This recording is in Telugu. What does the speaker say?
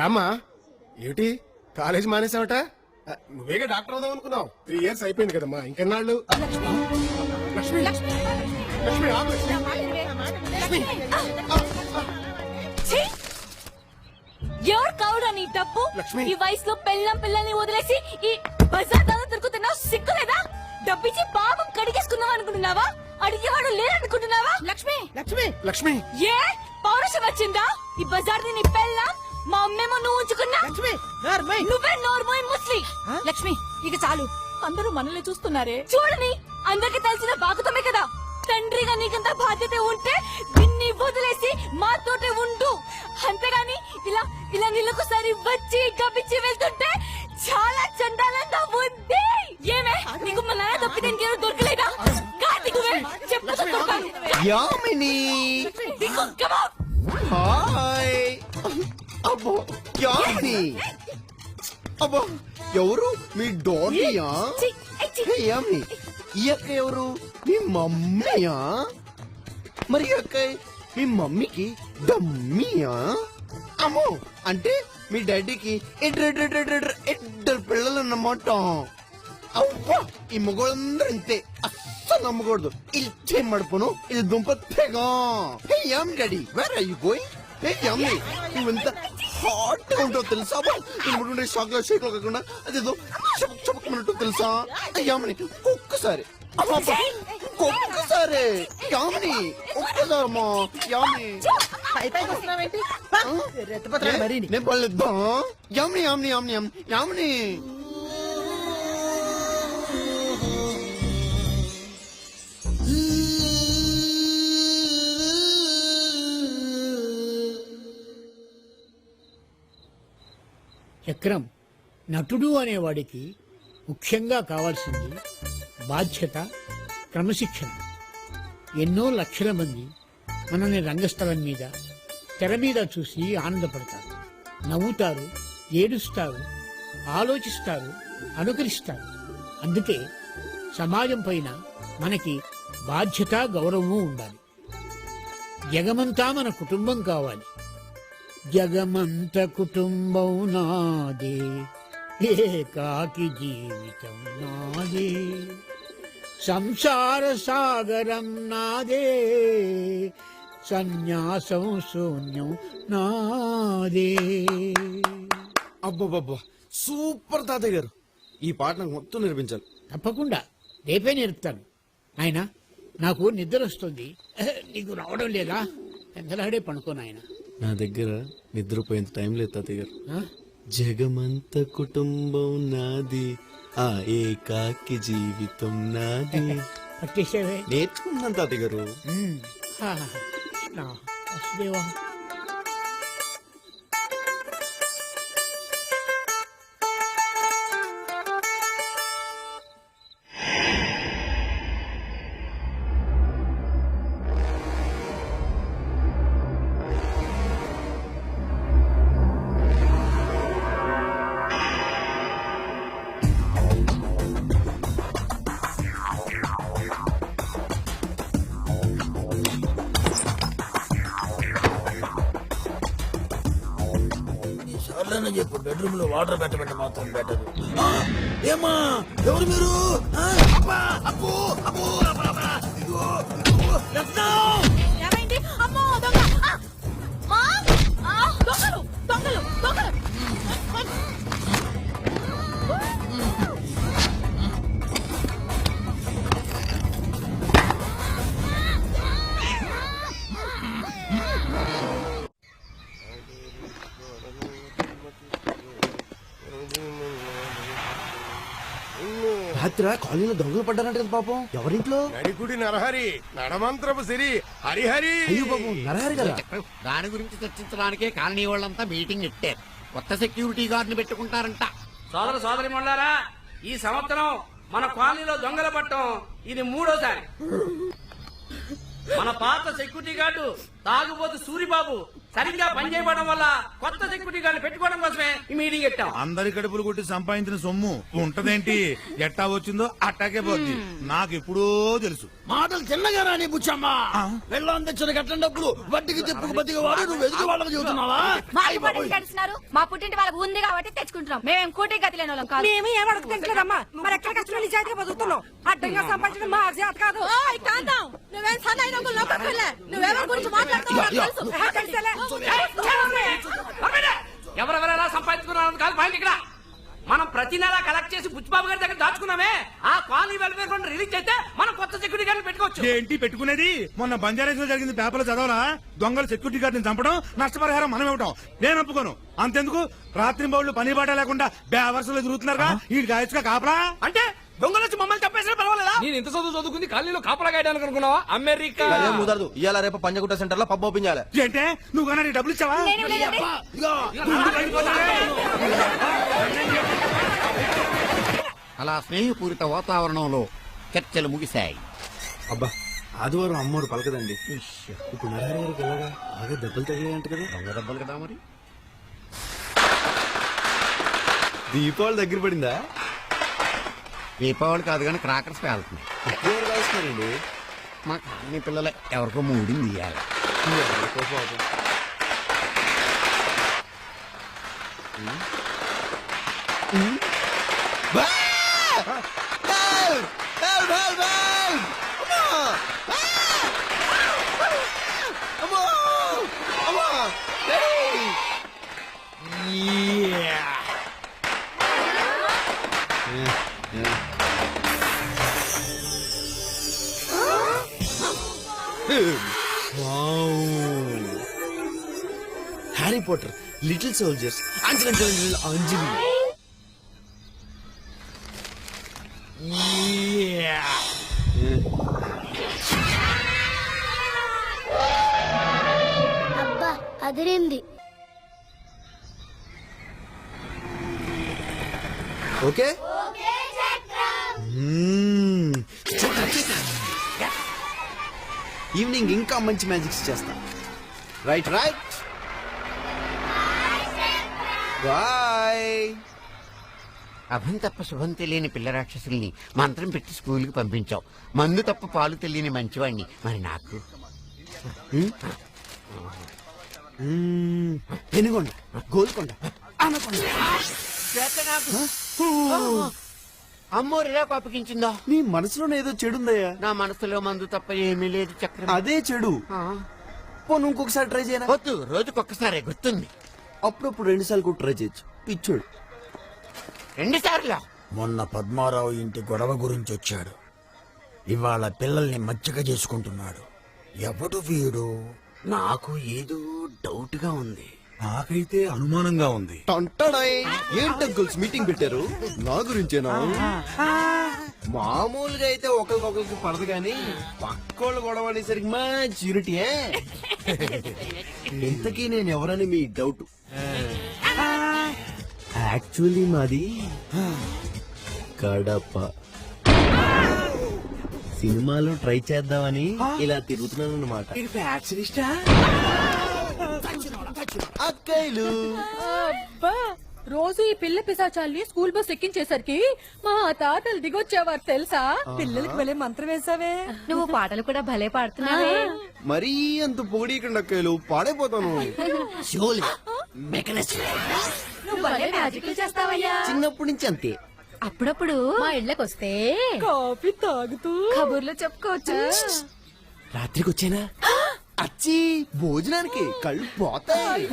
రామ్మా ఏమిటి? కాలేజ్ మానేసావట? నువ్వేగా డాక్టర్ అవుదాం అనుకున్నావు? త్రీ ఇయర్స్ అయిపోయింది కదమ్మా ఇంకెన్నాళ్ళు? లక్ష్మి లక్ష్మి ఆగు, లక్ష్మి. ఛీ! ఎవరు కావుడా నీ తప్పు లక్ష్మి. ఈ వయసులో పెళ్ళం పిల్లల్ని వదిలేసి ఈ బజార్లో తిరుగుతున్నావు సిగ్గులేదా? డబ్బిచ్చి పాపం కడిగేసుకుందాం అనుకుంటున్నావా? అడిగేవాడు లేదనుకుంటున్నావా లక్ష్మి. లక్ష్మి. లక్ష్మి ఏ? పౌరుషం వచ్చిందా? ఈ బజార్ నీ పెళ్ళం? మా అమ్మేమో నువ్వు ఉంచుకున్నా? లక్ష్మి నువ్వే నోర్మోయ్ ముస్లి. ఆ? లక్ష్మి ఇక చాలు. అందరూ మనల్ని చూస్తున్నారే. చూడని అందరికి తెలిసిన బాగుతమే కదా. తండ్రిగా నీకంత బాధ్యత ఉంటే దీన్ని వదిలేసి మాతోటే ఉండు. అంతేగాని ఇలా ఇలా నీళ్ళకోసారి వచ్చి గబ్బిచ్చి వెళ్తుంటే చాలా చండాలంగా ఉంది. ఏమే? నీకు మా నాన్న తప్పితే ఇంకేదో దొరకలేదా? కార్తీకువే చెప్పు యామిని. హాయ్. అబ్బో యామిని అబ్బో ఎవరు? మీ డాడీయా? హే, యామిని ఈ అక్క ఎవరు? మీ మమ్మీయా? మరి అక్క మీ మమ్మీకి డమ్మీయా? అమ్మో అంటే మీ డాడీకి ఇద్దరు పిల్లలు అన్నమాట అవ్వా ఈ మగవాళ్ళందరూ ఇంతే అస్సలు నమ్మకూడదు. ఇచ్చే మడుపును ఇది దుంప తెగ. Hey I'm daddy where are you going hey Yami నువ్వెంత హాట్గా ఉంటావు తెలుసా నేను ముట్టుకుంటే షాక్లో షేక్లో కాకుండా అదేదో చపక్ చపకమన్నట్టు తెలుసా? యామిని ఒక్కసారి. ఒక్కసారి. యామిని యామిని. వస్తున్నావేంటి రెత్తపత్రాలు మరీ నేను పడలేద్దా యామిని యామిని యామిని. యామిని. చక్రం నటుడు అనేవాడికి ముఖ్యంగా కావాల్సింది బాధ్యత క్రమశిక్షణ. ఎన్నో లక్షల మంది మనల్ని రంగస్థలం మీద తెర మీద చూసి ఆనందపడతారు. నవ్వుతారు ఏడుస్తారు ఆలోచిస్తారు అనుకరిస్తారు. అందుకే సమాజం పైన మనకి బాధ్యత గౌరవము ఉండాలి. జగమంతా మన కుటుంబం కావాలి. జగమంత కుటుంబం నాదే ఏకాకి జీవితం నాదే. సంసార సాగరం నాదే సన్యాసం శూన్యం నాదే. అబ్బబ్బబ్బా సూపర్ తాతయ్య గారు ఈ పాట నాకు మొత్తం నేర్పించాలి. తప్పకుండా రేపే నేర్పుతాను. నాయనా నాకు నిద్ర వస్తుంది నీకు రావడం లేదా? ఎంతలాడే పనుకో నాయనా. నా దగ్గర నిద్రపోయేంత టైం లేదు తాతయ్య గారు? జగమంత కుటుంబం నాది ఆ ఏకాకి జీవితం నాది. పట్టేసావే నేర్చుకున్నాను తాతయ్య గారు. వసుదేవా. సార్లనే చెప్పు బెడ్రూమ్లో వాటర్ పెట్టబెట్ట మాత్రం బెటర్ ఏమా ఎవరు మీరు? ఆ, అబ్బా, అబ్బో, అబ్బో, రాత్రి కాలనీలో దొంగలు పడ్డారంట కదా పాపం. ఎవరింట్లో? నడికుడి నరహరి నడమంత్రపు సిరి హరిహరి. అయ్యో పాపం నరహరి కదా దాని గురించి చర్చించడానికే కాలనీ వాళ్ళంతా మీటింగ్ ఇట్టారు. కొత్త సెక్యూరిటీ గార్డుని పెట్టుకుంటారంట. సోదర సోదరి మొండారా ఈ సంవత్సరం మన కాలనీలో దొంగల పట్టం ఇది మూడోసారి. మన పాత సెక్యూరిటీ గార్డు తాగుబోతు సూరిబాబు సరిగ్గా పనిచేయడం వల్ల కొత్త సెక్యూరిటీ గార్డు పెట్టుకోవడం కోసమే ఈ మీటింగ్ పెట్టాం అందరి కడుపులు కొట్టి సంపాదించిన సొమ్ము ఉంటదేంటి? ఎట్టా వచ్చిందో అట్టాకే పోద్ది. నాకు ఎప్పుడో తెలుసు. మాటలు చిన్నగా రాని బుచ్చమ్మా. వెళ్ళం తెచ్చిన కట్టం డబ్బులు వడ్డీకి తిప్పుకు బతికి వాడు నువ్వు ఎదుగు వాళ్ళకి చెబుతున్నావా? మా పుట్టింటి కడుస్తున్నారు మా పుట్టింటి వాళ్ళకి ఉంది కాబట్టి తెచ్చుకుంటున్నాం. మేము కూటి గతి లేని వాళ్ళం కాదు. మేము ఏం అడుగుతుంటలేదమ్మా మరి ఎక్కడ కష్టం నిజాయితీగా బతుకుతున్నాం. అడ్డంగా సంపాదించడం మా చేత కాదు. కాంతం నువ్వేం నువ్వెవరి గురించి మాట్లాడుతున్నావు ఎవరెవరెలా సంపాదించుకున్నారని కాదు పాయింట్ ఇక్కడ. మనం ప్రతి నెల కలెక్ట్ చేసి బుచ్చిబాబు గారి దగ్గర దాచుకున్నామే. ఆ కాలనీ వెల్ఫేర్ ఫండ్ రిలీజ్ అయితే మనం కొత్త సెక్యూరిటీ గార్డు పెట్టుకోవచ్చు. ఏంటి పెట్టుకునేది? మొన్న బంజారాస్లో జరిగింది పేపర్లో చదవరా? దొంగలు సెక్యూరిటీ గార్డుని చంపడం నష్టపరిహారం మనం ఇవ్వటం. నేను ఒప్పుకోను. అంతెందుకు? రాత్రి బౌళ్ళు పని బాట లేకుండా బేవర్సలో తిరుగుతున్నారుగా? ఈ గాయచుగా కాపలా? అంటే దొంగలు వచ్చి మమ్మల్ని తప్పేసిన పర్వాలేదా? నేను ఇంత చదువు చదువుకుంది కాలనీలో కాపలా గాయడానికి అనుకున్నావా? అమెరికా. అదే కుదరదు ఇవాళ రేపు పంజగుట్ట సెంటర్లో పబ్ ఓపెన్ చేయాలి. ఏంటే? నువ్వు కన్నా డబ్బులు ఇచ్చావా? అలా స్నేహపూరిత వాతావరణంలో చర్చలు ముగిశాయి. అబ్బా ఆదివారం అమ్మోరు పలకదండి. ఇప్పుడు నరహరి గారికి ఎలాగా? బాగా దెబ్బలు తగిలాయంట కదా. దొంగ దెబ్బలు కదా మరి? దీపావళి దగ్గర పడిందా? దీపావళి కాదు కానీ క్రాకర్స్ పేలుతున్నాయి. ఎవరు కాల్స్తున్నారండి మా కాలనీ పిల్లలే ఎవరికో మూడింది ఇయ్యాలి. Harry Potter little soldiers Anjali Anjali అబ్బా అదిరింది. ఓకే. ఈవినింగ్ ఇంకా మంచి మ్యాజిక్స్ చేస్తా. Right right bye. అభం తప్ప శుభం తెలియని పిల్ల రాక్షసుల్ని మంత్రం పెట్టి స్కూల్కి పంపించావు. మందు తప్ప పాలు తెలియని మంచివాణ్ణి. మరి నాకు? పెనుగొండ గోల్కొండ అనకొండ అమ్మోరిలా కోపగించిందో? నీ మనసులోనే ఏదో చెడుందయ్యా. నా మనసులో మందు తప్ప ఏమీ లేదు చక్రం అదే చెడు. పోను ఇంకొకసారి ట్రై చేయనా? వద్దు రోజుకొక్కసారే గుర్తుంది. అప్పుడప్పుడు రెండు సార్లు కూడా ట్రై చేయొచ్చు. పిచ్చోడు. రెండు సార్లు మొన్న పద్మారావు ఇంటి గొడవ గురించి వచ్చాడు. ఇవాళ పిల్లల్ని మచ్చిక చేసుకుంటున్నాడు. ఎవడు వీడు? నాకు ఏదో డౌట్గా ఉంది. నాకైతే అనుమానంగా ఉంది. టంటడాయ్! ఏం టంకుల్స్? మీటింగ్ పెట్టారు? నా గురించేనా? మామూలుగా అయితే ఒకరికొకరికి పడదు కానీ పక్కోళ్ళు గొడవ అనేసరికి మంచి యూనిటీయే ఇంతకీ నేను ఎవరని మీ డౌట్? యాక్చువల్లీ మాది కడప. సినిమాలో ట్రై చేద్దామని ఇలా తిరుగుతున్నాను అనమాట అక్కయ్యలు. రోజు ఈ పిల్ల పిశాచాల్ని స్కూల్ బస్ ఎక్కించేసరికి మా తాతలు దిగొచ్చేవారు తెలుసా? పిల్లలకి భలే మంత్రం వేసావే నువ్వు పాటలు కూడా భలే పాడుతున్నావే. మరీ అంత అక్కయ్యలు పాడైపోతాను. నువ్వు భలే మ్యాజిక్లు చేస్తావయ్యా. చిన్నప్పటి నుంచి అంతే. అప్పుడప్పుడు మా ఇళ్ళకి వస్తే కాఫీ తాగుతూ. కబుర్లు చెప్పుకోవచ్చు. రాత్రికి వచ్చానా అచ్చి భోజనానికి కళ్ళు పోతాయి.